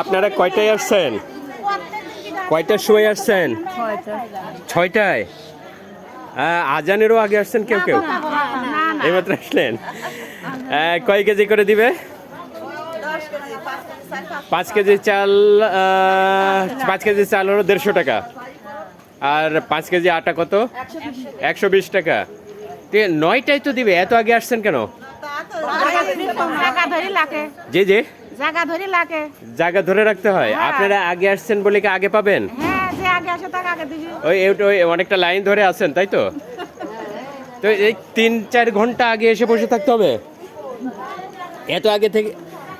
আপনারা কয়টায় আসছেন? কয়টার সময় আসছেন? ছয়টায়? আজানেরও আগে আসছেন কেউ কেউ? এইমাত্র আসলেন। কয় কেজি করে দিবে? পাঁচ কেজি চাল পাঁচ কেজি চাল হলো দেড়শো টাকা। আর পাঁচ কেজি আটা কত? একশো বিশ টাকা। তে নয়টায় তো দিবে এত আগে আসছেন কেন? জি জি। জায়গা ধরে লাগে। জায়গা ধরে রাখতে হয়। হ্যাঁ। আপনারা আগে আসছেন বলে কি আগে পাবেন? হ্যাঁ যে আগে আসে তাকে আগে দিবি। ওই ওই অনেকটা লাইন ধরে আছেন তাই তো? তো এই তিন চার ঘণ্টা আগে এসে বসে থাকতে হবে? এত আগে থেকে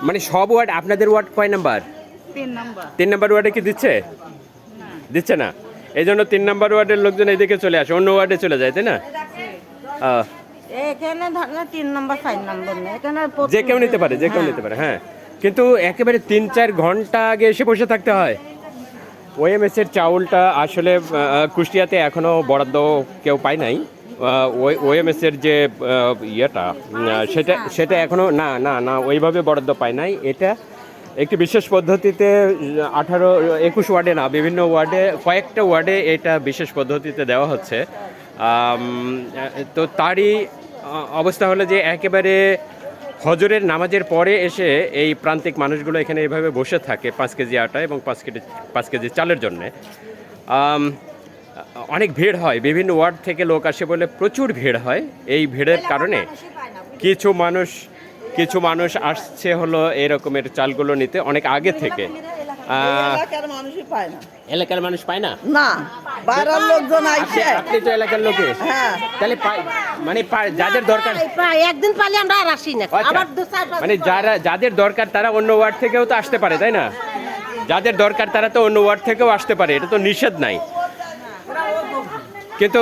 মানে সব ওয়ার্ড আপনাদের ওয়ার্ড কয় নাম্বার? তিন নম্বর। তিন নাম্বার ওয়ার্ডে কি দিচ্ছে? দিচ্ছে না। এই জন্য তিন নাম্বার ওয়ার্ডের লোকজন এইদিকে চলে আসে অন্য ওয়ার্ডে চলে যায় তাই না? এখানে ধরেন তিন নম্বর চার নম্বর এখানে যে কেউ নিতে পারে যে কেউ নিতে পারে হ্যাঁ। কিন্তু একেবারে তিন চার ঘণ্টা আগে এসে বসে থাকতে হয়। ওএমএস এর চাউলটা আসলে কুষ্টিয়াতে এখনও বরাদ্দ কেউ পায় নাই। ওএমএস এর যে ইয়েটা সেটা সেটা এখনও না না না ওইভাবে বরাদ্দ পায় নাই। এটা একটি বিশেষ পদ্ধতিতে আঠারো একুশ ওয়ার্ডে না বিভিন্ন ওয়ার্ডে কয়েকটা ওয়ার্ডে এটা বিশেষ পদ্ধতিতে দেওয়া হচ্ছে। তো তারই অবস্থা হলো যে একেবারে হজরের নামাজের পরে এসে এই প্রান্তিক মানুষগুলো এখানে এভাবে বসে থাকে পাঁচ কেজি আটা এবং পাঁচ কেজি পাঁচ কেজি চালের জন্যে। অনেক ভিড় হয় বিভিন্ন ওয়ার্ড থেকে লোক আসে বলে প্রচুর ভিড় হয়। এই ভিড়ের কারণে কিছু মানুষ কিছু মানুষ আসছে হলো এরকমের চালগুলো নিতে অনেক আগে থেকে। এলাকার মানুষই পায় না। এলাকার মানুষ পায় না? না বাইরের লোকজন আইসে। আপনি তো এলাকার লোকে। হ্যাঁ। তাহলে পায় মানে যাদের দরকার একদিন পালে আমরা আর আসি না। আচ্ছা। আবার দু চার মানে যারা যাদের দরকার তারা অন্য ওয়ার্ড থেকেও তো আসতে পারে তাই না? যাদের দরকার তারা তো অন্য ওয়ার্ড থেকেও আসতে পারে। এটা তো নিষেধ নাই। কিন্তু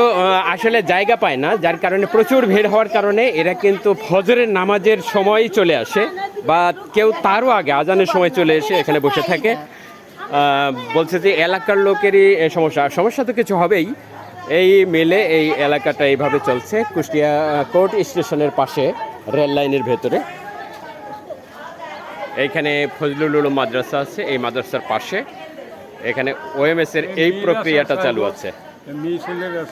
আসলে জায়গা পায় না। যার কারণে প্রচুর ভিড় হওয়ার কারণে এরা কিন্তু ফজরের নামাজের সময় চলে আসে। বা কেউ তারও আগে আজানের সময় চলে এসে এখানে বসে থাকে। বলছে যে এলাকার লোকেরই সমস্যা। সমস্যা তো কিছু হবেই। এই মেলে এই এলাকাটা এইভাবে চলছে। কুষ্টিয়া কোর্ট স্টেশনের পাশে রেল লাইনের ভেতরে। এইখানে ফজলুল উলুম মাদ্রাসা আছে এই মাদ্রাসার পাশে। এখানে ওএমএস এর এই প্রক্রিয়াটা চালু আছে।